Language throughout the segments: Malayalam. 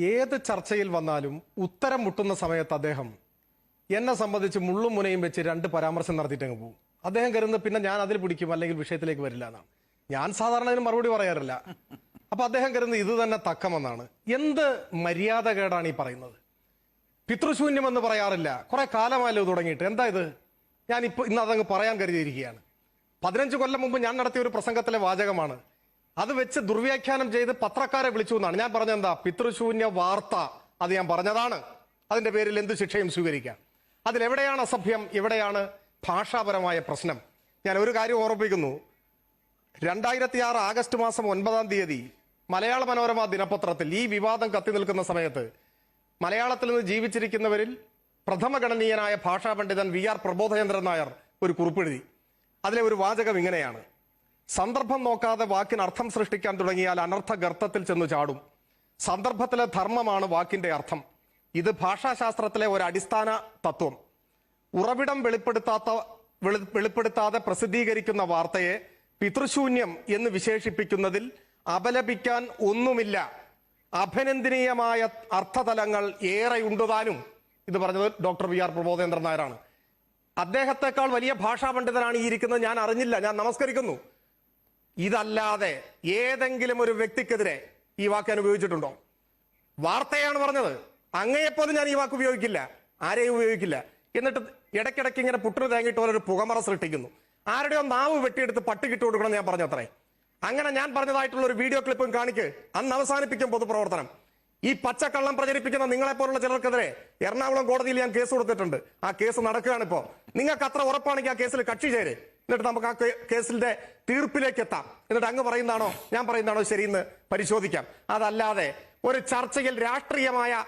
ഏത് ചർച്ചയിൽ വന്നാലും ഉത്തരം മുട്ടുന്ന സമയത്ത് അദ്ദേഹം എന്നെ സംബന്ധിച്ച് മുള്ളും മുനയും വെച്ച് രണ്ട് പരാമർശം നടത്തിയിട്ട് അങ്ങ് പോകും. അദ്ദേഹം കരുതുന്നത് പിന്നെ ഞാൻ അതിൽ പിടിക്കും അല്ലെങ്കിൽ വിഷയത്തിലേക്ക് വരില്ല എന്നാണ്. ഞാൻ സാധാരണ അതിന് മറുപടി പറയാറില്ല. അപ്പൊ അദ്ദേഹം കരുതുന്നത് ഇത് തന്നെ തക്കമെന്നാണ്. എന്ത് മര്യാദകേടാണ് ഈ പറയുന്നത്? പിതൃശൂന്യം എന്ന് പറയാറില്ല. കുറെ കാലമായല്ലോ തുടങ്ങിയിട്ട്. എന്താ ഇത്? ഞാൻ ഇപ്പൊ ഇന്ന് അതങ്ങ് പറയാൻ കരുതിയിരിക്കുകയാണ്. പതിനഞ്ച് കൊല്ലം മുമ്പ് ഞാൻ നടത്തിയ ഒരു പ്രസംഗത്തിലെ വാചകമാണ്. അത് വെച്ച് ദുർവ്യാഖ്യാനം ചെയ്ത് പത്രക്കാരെ വിളിച്ചു എന്നാണ്. ഞാൻ പറഞ്ഞെന്താ പിതൃശൂന്യ വാർത്ത. അത് ഞാൻ പറഞ്ഞതാണ്. അതിന്റെ പേരിൽ എന്ത് ശിക്ഷയും സ്വീകരിക്കാം. അതിലെവിടെയാണ് അസഭ്യം? എവിടെയാണ് ഭാഷാപരമായ പ്രശ്നം? ഞാൻ ഒരു കാര്യം ഓർമ്മിപ്പിക്കുന്നു. രണ്ടായിരത്തി ആറ് ആഗസ്റ്റ് മാസം ഒൻപതാം തീയതി മലയാള മനോരമ ദിനപത്രത്തിൽ ഈ വിവാദം കത്തി നിൽക്കുന്ന സമയത്ത് മലയാളത്തിൽ നിന്ന് ജീവിച്ചിരിക്കുന്നവരിൽ പ്രഥമ ഗണനീയനായ ഭാഷാ പണ്ഡിതൻ വി ആർ പ്രബോധചന്ദ്രൻ നായർ ഒരു കുറിപ്പെഴുതി. അതിലെ ഒരു വാചകം ഇങ്ങനെയാണ്. സന്ദർഭം നോക്കാതെ വാക്കിന് അർത്ഥം സൃഷ്ടിക്കാൻ തുടങ്ങിയാൽ അനർത്ഥ ഗർത്തത്തിൽ ചെന്ന് ചാടും. സന്ദർഭത്തിലെ ധർമ്മമാണ് വാക്കിന്റെ അർത്ഥം. ഇത് ഭാഷാശാസ്ത്രത്തിലെ ഒരു അടിസ്ഥാന തത്വം. ഉറവിടം വെളിപ്പെടുത്താത്ത വെളി- വെളിപ്പെടുത്താതെ പ്രസിദ്ധീകരിക്കുന്ന വാർത്തയെ പിതൃശൂന്യം എന്ന് വിശേഷിപ്പിക്കുന്നതിൽ അപലപിക്കാൻ ഒന്നുമില്ല. അഭിനന്ദനീയമായ അർത്ഥതലങ്ങൾ ഏറെ ഏറെയുണ്ടുതാനും ഇത് പറഞ്ഞത് ഡോക്ടർ വി ആർ പ്രബോധേന്ദ്രൻ നായരാണ്. അദ്ദേഹത്തെക്കാൾ വലിയ ഭാഷാ പണ്ഡിതനാണ് ഈ ഇരിക്കുന്നത് ഞാൻ അറിഞ്ഞില്ല. ഞാൻ നമസ്കരിക്കുന്നു. ഇതല്ലാതെ ഏതെങ്കിലും ഒരു വ്യക്തിക്കെതിരെ ഈ വാക്ക് ഞാൻ ഉപയോഗിച്ചിട്ടുണ്ടോ? വാർത്തയാണ് പറഞ്ഞത്. അങ്ങയെപ്പോലും ഞാൻ ഈ വാക്ക് ഉപയോഗിക്കില്ല. ആരെയും ഉപയോഗിക്കില്ല. എന്നിട്ട് ഇടയ്ക്കിടയ്ക്ക് ഇങ്ങനെ പുട്ടിന് തേങ്ങിയിട്ട് പോലെ ഒരു പുകമറ സൃഷ്ടിക്കുന്നു. ആരുടെയോ നാവ് വെട്ടിയെടുത്ത് പട്ടിക്കിട്ട് കൊടുക്കണം ഞാൻ പറഞ്ഞത്രേ. അങ്ങനെ ഞാൻ പറഞ്ഞതായിട്ടുള്ള ഒരു വീഡിയോ ക്ലിപ്പും കാണിക്ക്. അന്ന് അവസാനിപ്പിക്കും പൊതുപ്രവർത്തനം. ഈ പച്ചക്കള്ളം പ്രചരിപ്പിക്കുന്ന നിങ്ങളെ പോലുള്ള ചിലർക്കെതിരെ എറണാകുളം കോടതിയിൽ ഞാൻ കേസ് കൊടുത്തിട്ടുണ്ട്. ആ കേസ് നടക്കുകയാണ് ഇപ്പോ നിങ്ങൾക്ക് അത്ര ഉറപ്പാണെങ്കിൽ ആ കേസിൽ കക്ഷി ചേര്. എന്നിട്ട് നമുക്ക് ആ കേസിന്റെ തീർപ്പിലേക്ക് എത്താം. എന്നിട്ട് അങ്ങ് പറയുന്നതാണോ? ഞാൻ പറയുന്നതാണോ? ശരിയെന്ന് പരിശോധിക്കാം. അതല്ലാതെ ഒരു ചർച്ചയിൽ രാഷ്ട്രീയമായ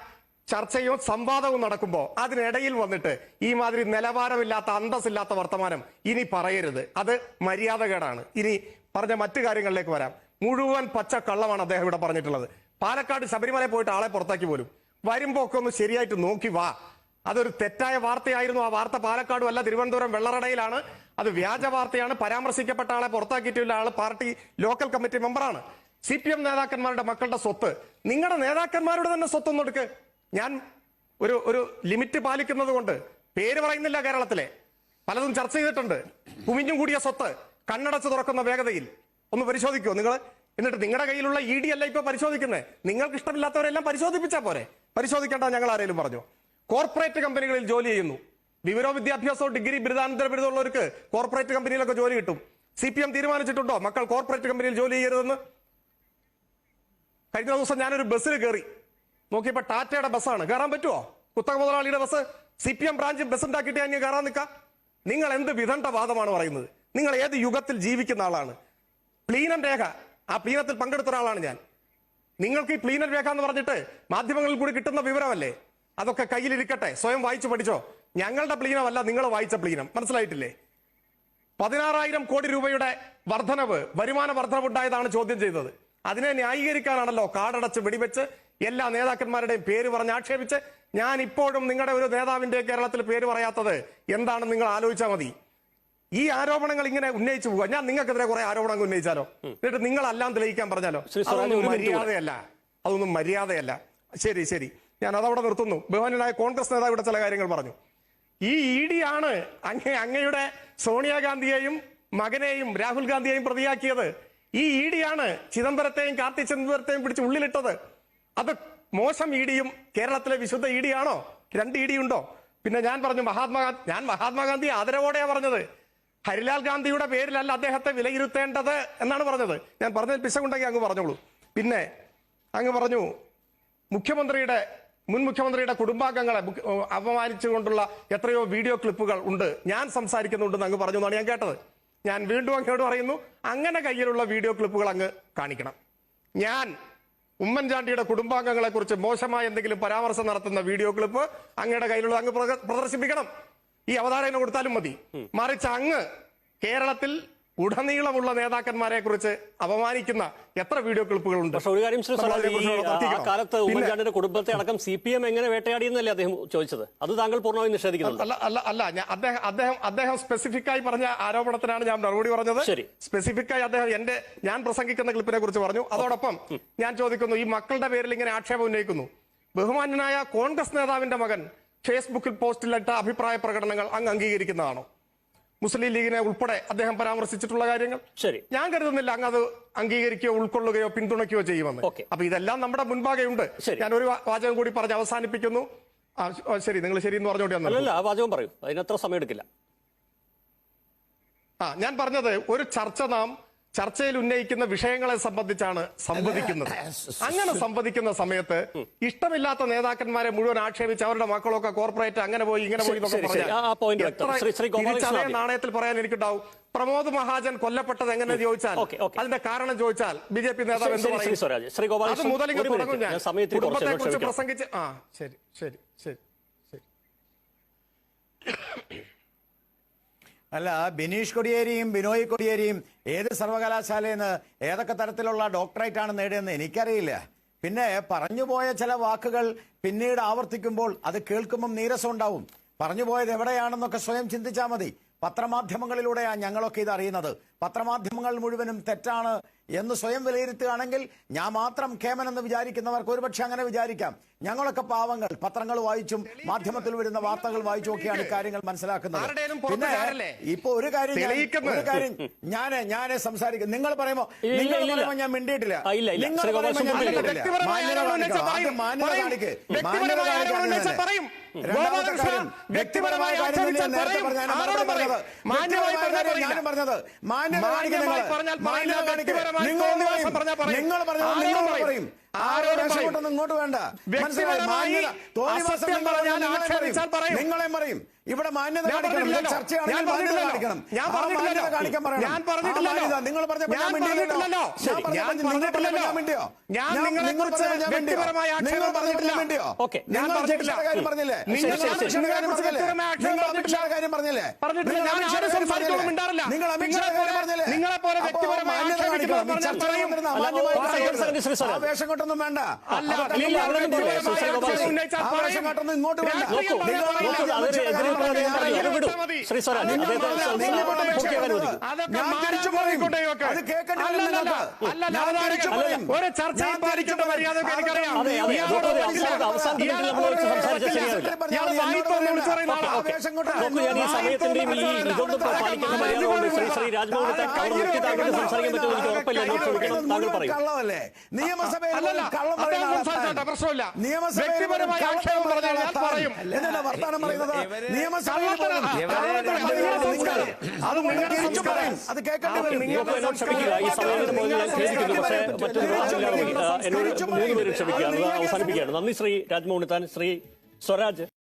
ചർച്ചയോ സംവാദവും നടക്കുമ്പോൾ അതിനിടയിൽ വന്നിട്ട് ഈ മാതിരി നിലവാരമില്ലാത്ത അന്തസ്സില്ലാത്ത വർത്തമാനം ഇനി പറയരുത്. അത് മര്യാദകേടാണ്. ഇനി പറഞ്ഞ മറ്റു കാര്യങ്ങളിലേക്ക് വരാം. മുഴുവൻ പച്ച കള്ളമാണ് അദ്ദേഹം ഇവിടെ പറഞ്ഞിട്ടുള്ളത്. പാലക്കാട് ശബരിമല പോയിട്ട് ആളെ പുറത്താക്കി പോലും. വരുമ്പോ ഒക്കെ ഒന്ന് ശരിയായിട്ട് നോക്കി വാ. അതൊരു തെറ്റായ വാർത്തയായിരുന്നു. ആ വാർത്ത പാലക്കാടും അല്ല തിരുവനന്തപുരം വെള്ളറടയിലാണ്. അത് വ്യാജ വാർത്തയാണ്. പരാമർശിക്കപ്പെട്ട ആളെ പുറത്താക്കിയിട്ടുള്ള ആൾ പാർട്ടി ലോക്കൽ കമ്മിറ്റി മെമ്പറാണ്. സി പി എം നേതാക്കന്മാരുടെ മക്കളുടെ സ്വത്ത്. നിങ്ങളുടെ നേതാക്കന്മാരുടെ തന്നെ സ്വത്തൊന്നും എടുക്ക്. ഞാൻ ഒരു ഒരു ലിമിറ്റ് പാലിക്കുന്നത് കൊണ്ട് പേര് പറയുന്നില്ല കേരളത്തിലെ. പലതും ചർച്ച ചെയ്തിട്ടുണ്ട്. കുമിഞ്ഞും കൂടിയ സ്വത്ത് കണ്ണടച്ച് തുറക്കുന്ന വേഗതയിൽ. ഒന്ന് പരിശോധിക്കുമോ നിങ്ങൾ എന്നിട്ട് നിങ്ങളുടെ കയ്യിലുള്ള ഇ ഡി അല്ല ഇപ്പൊ പരിശോധിക്കുന്നത് നിങ്ങൾക്ക് ഇഷ്ടമില്ലാത്തവരെല്ലാം പരിശോധിപ്പിച്ചാൽ പോരെ. പരിശോധിക്കേണ്ട ഞങ്ങൾ ആരെങ്കിലും പറഞ്ഞു? കോർപ്പറേറ്റ് കമ്പനികളിൽ ജോലി ചെയ്യുന്നു. വിവരോ വിദ്യാഭ്യാസവും ഡിഗ്രി ബിരുദാനന്തര ബിരുദമുള്ളവർക്ക് കോർപ്പറേറ്റ് കമ്പനിയിലൊക്കെ ജോലി കിട്ടും. സി പി എം തീരുമാനിച്ചിട്ടുണ്ടോ? മക്കൾ കോർപ്പറേറ്റ് കമ്പനിയിൽ ജോലി ചെയ്യരുതെന്ന്? കഴിഞ്ഞ ദിവസം ഞാനൊരു ബസ്സിൽ കയറി. നോക്കിയപ്പോ ടാറ്റയുടെ ബസ്സാണ്. കയറാൻ പറ്റുമോ കുത്തക മുതലാളിയുടെ bus? C P M branch bus ഉണ്ടാക്കിയിട്ട് ഞാൻ കയറാൻ നിൽക്കാം. നിങ്ങൾ എന്ത് വിധണ്ട വാദമാണ് പറയുന്നത്? നിങ്ങൾ ഏത് യുഗത്തിൽ ജീവിക്കുന്ന ആളാണ്? പ്ലീനം രേഖ. ആ പ്ലീനത്തിൽ പങ്കെടുത്ത ഒരാളാണ് ഞാൻ. നിങ്ങൾക്ക് ഈ പ്ലീനർ രേഖ എന്ന് പറഞ്ഞിട്ട് മാധ്യമങ്ങളിൽ കൂടി കിട്ടുന്ന വിവരമല്ലേ? അതൊക്കെ കയ്യിലിരിക്കട്ടെ. സ്വയം വായിച്ചു പഠിച്ചോ? ഞങ്ങളുടെ പ്ലീനമല്ല നിങ്ങൾ വായിച്ച പ്ലീനം. മനസ്സിലായിട്ടില്ലേ? പതിനാറായിരം കോടി രൂപയുടെ വർധനവ് വരുമാന വർധനവ് ഉണ്ടായതാണ് ചോദ്യം ചെയ്തത്. അതിനെ ന്യായീകരിക്കാനാണല്ലോ കാടടച്ച് വെടിവെച്ച് എല്ലാ നേതാക്കന്മാരുടെയും പേര് പറഞ്ഞ് ആക്ഷേപിച്ച് ഞാൻ ഇപ്പോഴും നിങ്ങളുടെ ഒരു നേതാവിന്റെ കേരളത്തിൽ പേര് പറയാത്തത് എന്താണെന്ന് നിങ്ങൾ ആലോചിച്ചാൽ മതി. ഈ ആരോപണങ്ങൾ ഇങ്ങനെ ഉന്നയിച്ചു പോവുക. ഞാൻ നിങ്ങൾക്കെതിരെ കുറെ ആരോപണങ്ങൾ ഉന്നയിച്ചാലോ? എന്നിട്ട് നിങ്ങളെല്ലാം തെളിയിക്കാൻ പറഞ്ഞാലോ? അതൊന്നും മര്യാദയല്ല. അതൊന്നും മര്യാദയല്ല. ശരി ശരി. ഞാൻ അതവിടെ നിർത്തുന്നു. ബഹുമാനായ കോൺഗ്രസ് നേതാവ് ഇവിടെ ചില കാര്യങ്ങൾ പറഞ്ഞു. ഈ ഇ ഡി ആണ് അങ്ങ അങ്ങയുടെ സോണിയാഗാന്ധിയെയും മകനെയും രാഹുൽ ഗാന്ധിയെയും പ്രതിയാക്കിയത്. ഈ ഇ ഡി ആണ് ചിദംബരത്തെയും കാർത്തി ചിദംബരത്തെയും പിടിച്ച് ഉള്ളിലിട്ടത്. അത് മോശം ഇ ഡിയും കേരളത്തിലെ വിശുദ്ധ ഇ ഡി ആണോ? രണ്ട് ഇ ഡി ഉണ്ടോ? പിന്നെ ഞാൻ പറഞ്ഞു മഹാത്മാ ഞാൻ മഹാത്മാഗാന്ധി ആദരവോടെയാ പറഞ്ഞത്. ഹരിലാൽ ഗാന്ധിയുടെ പേരിലല്ല അദ്ദേഹത്തെ വിലയിരുത്തേണ്ടത് എന്നാണ് പറഞ്ഞത്. ഞാൻ പറഞ്ഞതിൽ പിശകുണ്ടെങ്കിൽ അങ്ങ് പറഞ്ഞോളൂ. പിന്നെ അങ്ങ് പറഞ്ഞു മുഖ്യമന്ത്രിയുടെ മുൻ മുഖ്യമന്ത്രിയുടെ കുടുംബാംഗങ്ങളെ അപമാനിച്ചുകൊണ്ടുള്ള എത്രയോ വീഡിയോ ക്ലിപ്പുകൾ ഉണ്ട്. ഞാൻ സംസാരിക്കുന്നുണ്ടെന്ന് അങ്ങ് പറഞ്ഞു എന്നാണ് ഞാൻ കേട്ടത്. ഞാൻ വീണ്ടും അങ്ങോട്ട് പറയുന്നു അങ്ങനെ കയ്യിലുള്ള വീഡിയോ ക്ലിപ്പുകൾ അങ്ങ് കാണിക്കണം. ഞാൻ ഉമ്മൻചാണ്ടിയുടെ കുടുംബാംഗങ്ങളെ കുറിച്ച് മോശമായ എന്തെങ്കിലും പരാമർശം നടത്തുന്ന വീഡിയോ ക്ലിപ്പ് അങ്ങയുടെ കയ്യിലുള്ള അങ്ങ് പ്രദർശിപ്പിക്കണം. ഈ അവതാരകന് കൊടുത്താലും മതി. മറിച്ച് അങ്ങ് കേരളത്തിൽ ഉടനീളമുള്ള നേതാക്കന്മാരെ കുറിച്ച് അപമാനിക്കുന്ന എത്ര വീഡിയോ ക്ലിപ്പുകളുണ്ട്? പക്ഷെ ഒരു കാര്യം. കാലത്ത് പിന്നെ- കുടുംബത്തെ അടക്കം സി പി എം എങ്ങനെ വേട്ടയാടിയെന്നല്ലേ അദ്ദേഹം ചോദിച്ചത്. അത് താങ്കൾ പൂർണമായും നിഷേധിക്കുന്നു അല്ല അല്ല അല്ല ഞാൻ അദ്ദേഹം അദ്ദേഹം അദ്ദേഹം സ്പെസിഫിക് ആയി പറഞ്ഞ ആരോപണത്തിനാണ് ഞാൻ മറുപടി പറഞ്ഞത്. ശരി. സ്പെസിഫിക് ആയി അദ്ദേഹം എന്റെ ഞാൻ പ്രസംഗിക്കുന്ന ക്ലിപ്പിനെ കുറിച്ച് പറഞ്ഞു അതോടൊപ്പം ഞാൻ ചോദിക്കുന്നു ഈ മക്കളുടെ പേരിൽ ഇങ്ങനെ ആക്ഷേപം ഉന്നയിക്കുന്നു. ബഹുമാന്യനായ കോൺഗ്രസ് നേതാവിന്റെ മകൻ ഫേസ്ബുക്കിൽ പോസ്റ്റിലിട്ട അഭിപ്രായ പ്രകടനങ്ങൾ അങ്ങ് അംഗീകരിക്കുന്നതാണോ? മുസ്ലിം ലീഗിനെ ഉൾപ്പെടെ അദ്ദേഹം പരാമർശിച്ചിട്ടുള്ള കാര്യങ്ങൾ. ശരി. ഞാൻ കരുതുന്നില്ല അങ്ങ് അത് അംഗീകരിക്കുകയോ ഉൾക്കൊള്ളുകയോ പിന്തുണയ്ക്കുകയോ ചെയ്യുമെന്ന്. അപ്പൊ ഇതെല്ലാം നമ്മുടെ മുൻപാകെ ഉണ്ട് ഞാൻ ഒരു വാചകം കൂടി പറഞ്ഞ് അവസാനിപ്പിക്കുന്നു. ശരി. നിങ്ങൾ ശരി എന്ന് പറഞ്ഞോണ്ടി വാചകം പറയും. അതിനത്ര സമയം എടുക്കില്ല ആ ഞാൻ പറഞ്ഞത് ഒരു ചർച്ച നാം ചർച്ചയിൽ ഉന്നയിക്കുന്ന വിഷയങ്ങളെ സംബന്ധിച്ചാണ് സംവദിക്കുന്നത്. അങ്ങനെ സംവദിക്കുന്ന സമയത്ത് ഇഷ്ടമില്ലാത്ത നേതാക്കന്മാരെ മുഴുവൻ ആക്ഷേപിച്ച് അവരുടെ മക്കളൊക്കെ കോർപ്പറേറ്റ് അങ്ങനെ പോയി ഇങ്ങനെ പോയി എന്നൊക്കെ. പറഞ്ഞാൽ നാണയത്തിൽ പറയാൻ എനിക്കുണ്ടാവും. പ്രമോദ് മഹാജൻ കൊല്ലപ്പെട്ടത് എങ്ങനെ ചോദിച്ചാൽ. അതിന്റെ കാരണം ചോദിച്ചാൽ ബി ജെ പി നേതാവ് എന്ത് പറയും? അത് തുടങ്ങും ഞാൻ. കുടുംബത്തെ കുറിച്ച് പ്രസംഗിച്ച് ആ ശരി ശരി ശരി. അല്ല ബിനീഷ് കൊടിയേരിയും ബിനോയ് കൊടിയേരിയും ഏത് സർവകലാശാലയിൽ നിന്ന് ഏതൊക്കെ തരത്തിലുള്ള ഡോക്ടറേറ്റ് ആണ് നേടിയെന്ന് എനിക്കറിയില്ല. പിന്നെ പറഞ്ഞുപോയ ചില വാക്കുകൾ പിന്നീട് ആവർത്തിക്കുമ്പോൾ അത് കേൾക്കുമ്പം നീരസം ഉണ്ടാവും പറഞ്ഞുപോയത് എവിടെയാണെന്നൊക്കെ സ്വയം ചിന്തിച്ചാൽ മതി. പത്രമാധ്യമങ്ങളിലൂടെയാണ് ഞങ്ങളൊക്കെ ഇത് അറിയുന്നത് പത്രമാധ്യമങ്ങൾ മുഴുവനും തെറ്റാണ് എന്ന് സ്വയം വിലയിരുത്തുകയാണെങ്കിൽ ഞാൻ മാത്രം കേമൻ എന്ന് വിചാരിക്കുന്നവർക്ക് ഒരുപക്ഷെ അങ്ങനെ വിചാരിക്കാം ഞങ്ങളൊക്കെ പാവങ്ങൾ പത്രങ്ങൾ വായിച്ചും മാധ്യമത്തിൽ വരുന്ന വാർത്തകൾ വായിച്ചും ഒക്കെയാണ് കാര്യങ്ങൾ മനസ്സിലാക്കുന്നത് പിന്നെ ഇപ്പൊ ഒരു കാര്യം ഞാൻ- ഒരു കാര്യം ഞാൻ ഞാൻ സംസാരിക്കും നിങ്ങൾ പറയുമ്പോ നിങ്ങൾ. പറയുമ്പോ ഞാൻ മിണ്ടിയിട്ടില്ല ഇല്ല, ഇല്ല. നിങ്ങൾ പറയുമ്പോ ഞാൻ മിണ്ടിയിട്ടില്ല. മാന്യത. മാന്യത കാണിക്ക്. വ്യക്തിപരമായ. പറയും. നിങ്ങൾ. പറഞ്ഞാൽ പറയും. ഇങ്ങോട്ട് വേണ്ട. നിങ്ങളെ പറയും. ഇവിടെ മാന്യത നിങ്ങളെ ഞാൻ? വ്യക്തിപരമായ പറയും. ആവേശം കൊണ്ടൊന്നും വേണ്ട അല്ല, അതൊക്കെ ഇല്ല, നിങ്ങൾ അങ്ങനെ വ്യക്തിപരമായ പറയും. ആക്ഷേപം ആക്ഷേപം പറയും. ഉന്നയിച്ചാൽ ആവേശം പറയും. കാട്ടൊന്നും ഇങ്ങോട്ട് വേണ്ട ഞാൻ തിരിച്ചു പറയും. അത് കേൾക്കേണ്ടി വരും നിങ്ങൾക്ക്. ഒരു പാലിക്കേണ്ട. എനിക്കറിയാം. പ്രശ്നമില്ല. ആക്ഷേപം പറഞ്ഞാൽ ഞാൻ പറയും. എന്തിനാ പറയുന്നത്? കേൾക്കേണ്ടി മൂന്ന് പേര് ക്ഷമിക്കുക അത് അവസാനിപ്പിക്കുകയാണ്. നന്ദി ശ്രീ രാജ്മോഹൻ താൻ ശ്രീ സ്വരാജ്